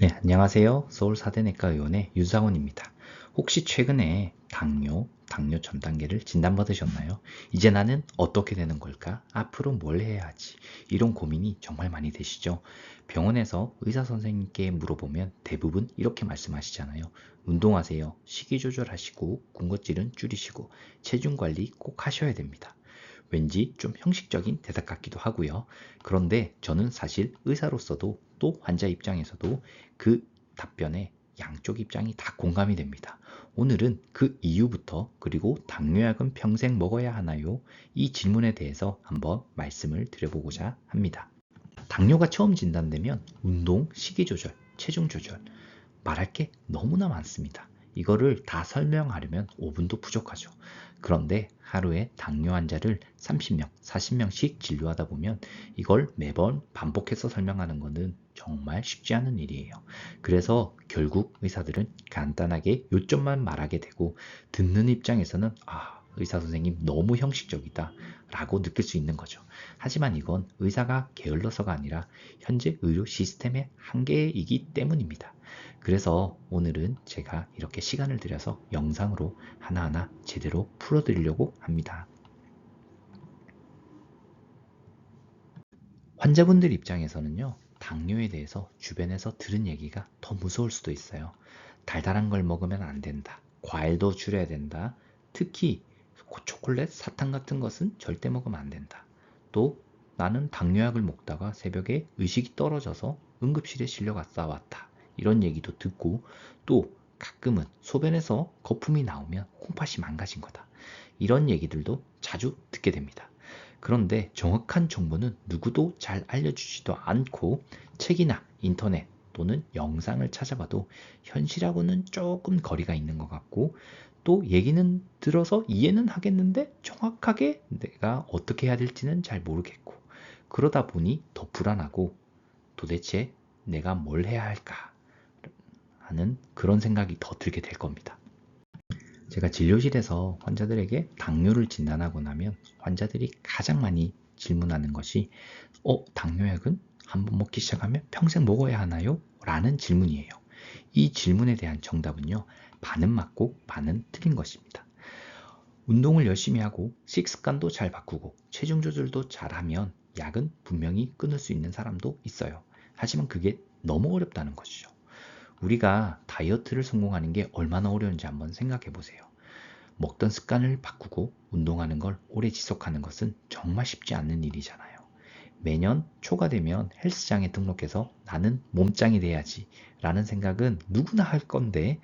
네, 안녕하세요. 서울 사대내과 의원의 유상원입니다. 혹시 최근에 당뇨, 당뇨 전 단계를 진단받으셨나요? 이제 나는 어떻게 되는 걸까? 앞으로 뭘 해야 하지? 이런 고민이 정말 많이 되시죠? 병원에서 의사 선생님께 물어보면 대부분 이렇게 말씀하시잖아요. 운동하세요. 식이 조절하시고 군것질은 줄이시고 체중 관리 꼭 하셔야 됩니다. 왠지 좀 형식적인 대답 같기도 하고요. 그런데 저는 사실 의사로서도 또 환자 입장에서도 그 답변에 양쪽 입장이 다 공감이 됩니다. 오늘은 그 이유부터 그리고 당뇨약은 평생 먹어야 하나요? 이 질문에 대해서 한번 말씀을 드려보고자 합니다. 당뇨가 처음 진단되면 운동, 식이 조절, 체중 조절 말할 게 너무나 많습니다. 이거를 다 설명하려면 5분도 부족하죠. 그런데 하루에 당뇨 환자를 30명, 40명씩 진료하다 보면 이걸 매번 반복해서 설명하는 것은 정말 쉽지 않은 일이에요. 그래서 결국 의사들은 간단하게 요점만 말하게 되고 듣는 입장에서는 아, 의사 선생님 너무 형식적이다 라고 느낄 수 있는 거죠. 하지만 이건 의사가 게을러서가 아니라 현재 의료 시스템의 한계이기 때문입니다. 그래서 오늘은 제가 이렇게 시간을 들여서 영상으로 하나하나 제대로 풀어드리려고 합니다. 환자분들 입장에서는요, 당뇨에 대해서 주변에서 들은 얘기가 더 무서울 수도 있어요. 달달한 걸 먹으면 안 된다. 과일도 줄여야 된다. 특히 초콜릿, 사탕 같은 것은 절대 먹으면 안 된다. 또 나는 당뇨약을 먹다가 새벽에 의식이 떨어져서 응급실에 실려갔다 왔다. 이런 얘기도 듣고 또 가끔은 소변에서 거품이 나오면 콩팥이 망가진 거다. 이런 얘기들도 자주 듣게 됩니다. 그런데 정확한 정보는 누구도 잘 알려주지도 않고 책이나 인터넷 또는 영상을 찾아봐도 현실하고는 조금 거리가 있는 것 같고 또 얘기는 들어서 이해는 하겠는데 정확하게 내가 어떻게 해야 될지는 잘 모르겠고 그러다 보니 더 불안하고 도대체 내가 뭘 해야 할까 하는 그런 생각이 더 들게 될 겁니다. 제가 진료실에서 환자들에게 당뇨를 진단하고 나면 환자들이 가장 많이 질문하는 것이 어, 당뇨약은 한번 먹기 시작하면 평생 먹어야 하나요? 라는 질문이에요. 이 질문에 대한 정답은요. 반은 맞고 반은 틀린 것입니다. 운동을 열심히 하고 식습관도 잘 바꾸고 체중 조절도 잘하면 약은 분명히 끊을 수 있는 사람도 있어요. 하지만 그게 너무 어렵다는 것이죠. 우리가 다이어트를 성공하는 게 얼마나 어려운지 한번 생각해 보세요. 먹던 습관을 바꾸고 운동하는 걸 오래 지속하는 것은 정말 쉽지 않는 일이잖아요. 매년 초가 되면 헬스장에 등록해서 나는 몸짱이 돼야지 라는 생각은 누구나 할 건데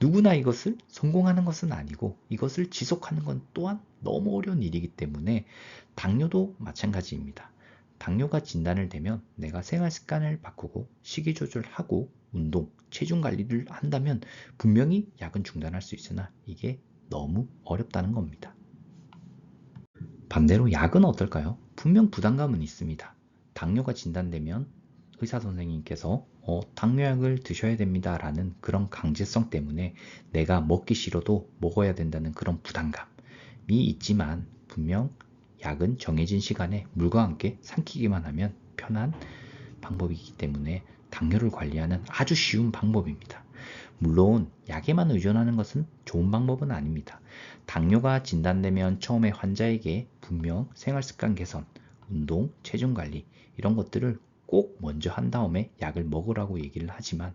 누구나 이것을 성공하는 것은 아니고 이것을 지속하는 건 또한 너무 어려운 일이기 때문에 당뇨도 마찬가지입니다. 당뇨가 진단을 되면 내가 생활 습관을 바꾸고 식이 조절하고 운동, 체중 관리를 한다면 분명히 약은 중단할 수 있으나 이게 너무 어렵다는 겁니다. 반대로 약은 어떨까요? 분명 부담감은 있습니다. 당뇨가 진단되면 의사 선생님께서 어, 당뇨약을 드셔야 됩니다 라는 그런 강제성 때문에 내가 먹기 싫어도 먹어야 된다는 그런 부담감이 있지만 분명 약은 정해진 시간에 물과 함께 삼키기만 하면 편한 방법이기 때문에 당뇨를 관리하는 아주 쉬운 방법입니다. 물론 약에만 의존하는 것은 좋은 방법은 아닙니다. 당뇨가 진단되면 처음에 환자에게 분명 생활습관 개선, 운동, 체중 관리 이런 것들을 꼭 먼저 한 다음에 약을 먹으라고 얘기를 하지만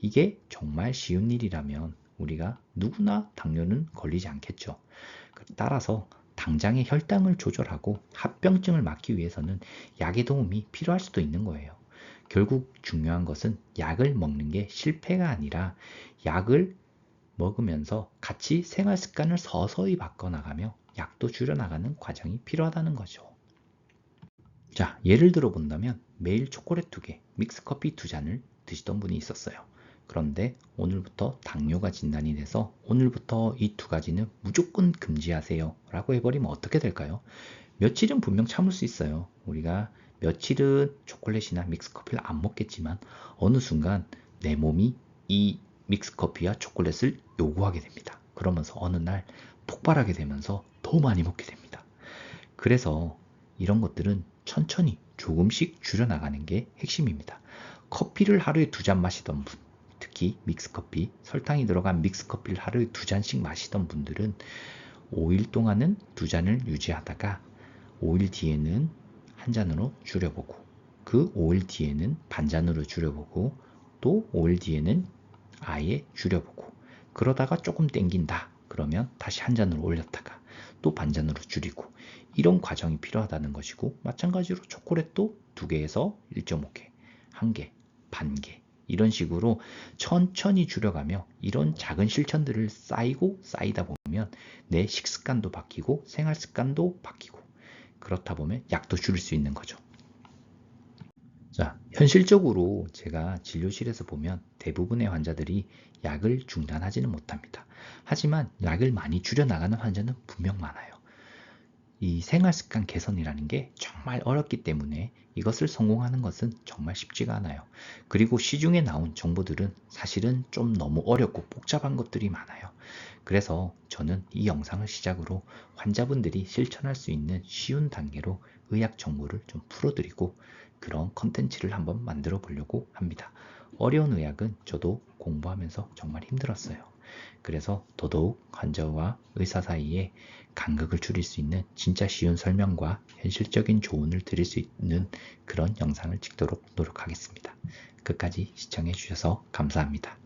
이게 정말 쉬운 일이라면 우리가 누구나 당뇨는 걸리지 않겠죠. 따라서 당장의 혈당을 조절하고 합병증을 막기 위해서는 약의 도움이 필요할 수도 있는 거예요. 결국 중요한 것은 약을 먹는 게 실패가 아니라 약을 먹으면서 같이 생활 습관을 서서히 바꿔나가며 약도 줄여나가는 과정이 필요하다는 거죠. 자, 예를 들어 본다면 매일 초콜릿 두 개, 믹스커피 두 잔을 드시던 분이 있었어요. 그런데 오늘부터 당뇨가 진단이 돼서 오늘부터 이 두 가지는 무조건 금지하세요 라고 해버리면 어떻게 될까요? 며칠은 분명 참을 수 있어요. 우리가 며칠은 초콜릿이나 믹스커피를 안 먹겠지만 어느 순간 내 몸이 이 믹스커피와 초콜릿을 요구하게 됩니다. 그러면서 어느 날 폭발하게 되면서 더 많이 먹게 됩니다. 그래서 이런 것들은 천천히 조금씩 줄여나가는 게 핵심입니다. 커피를 하루에 두 잔 마시던 분, 특히 믹스커피, 설탕이 들어간 믹스커피를 하루에 두 잔씩 마시던 분들은 5일 동안은 두 잔을 유지하다가 5일 뒤에는 한 잔으로 줄여보고 그 5일 뒤에는 반 잔으로 줄여보고 또 5일 뒤에는 아예 줄여보고 그러다가 조금 땡긴다. 그러면 다시 한 잔으로 올렸다가 또 반잔으로 줄이고 이런 과정이 필요하다는 것이고 마찬가지로 초콜릿도 두 개에서 1.5개, 한 개, 반개 이런 식으로 천천히 줄여가며 이런 작은 실천들을 쌓이고 쌓이다 보면 내 식습관도 바뀌고 생활 습관도 바뀌고 그렇다 보면 약도 줄일 수 있는 거죠. 자, 현실적으로 제가 진료실에서 보면 대부분의 환자들이 약을 중단하지는 못합니다. 하지만 약을 많이 줄여나가는 환자는 분명 많아요. 이 생활 습관 개선이라는 게 정말 어렵기 때문에 이것을 성공하는 것은 정말 쉽지가 않아요. 그리고 시중에 나온 정보들은 사실은 좀 너무 어렵고 복잡한 것들이 많아요. 그래서 저는 이 영상을 시작으로 환자분들이 실천할 수 있는 쉬운 단계로 의학 정보를 좀 풀어드리고 그런 컨텐츠를 한번 만들어 보려고 합니다. 어려운 의학은 저도 공부하면서 정말 힘들었어요. 그래서 더더욱 환자와 의사 사이에 간극을 줄일 수 있는 진짜 쉬운 설명과 현실적인 조언을 드릴 수 있는 그런 영상을 찍도록 노력하겠습니다. 끝까지 시청해 주셔서 감사합니다.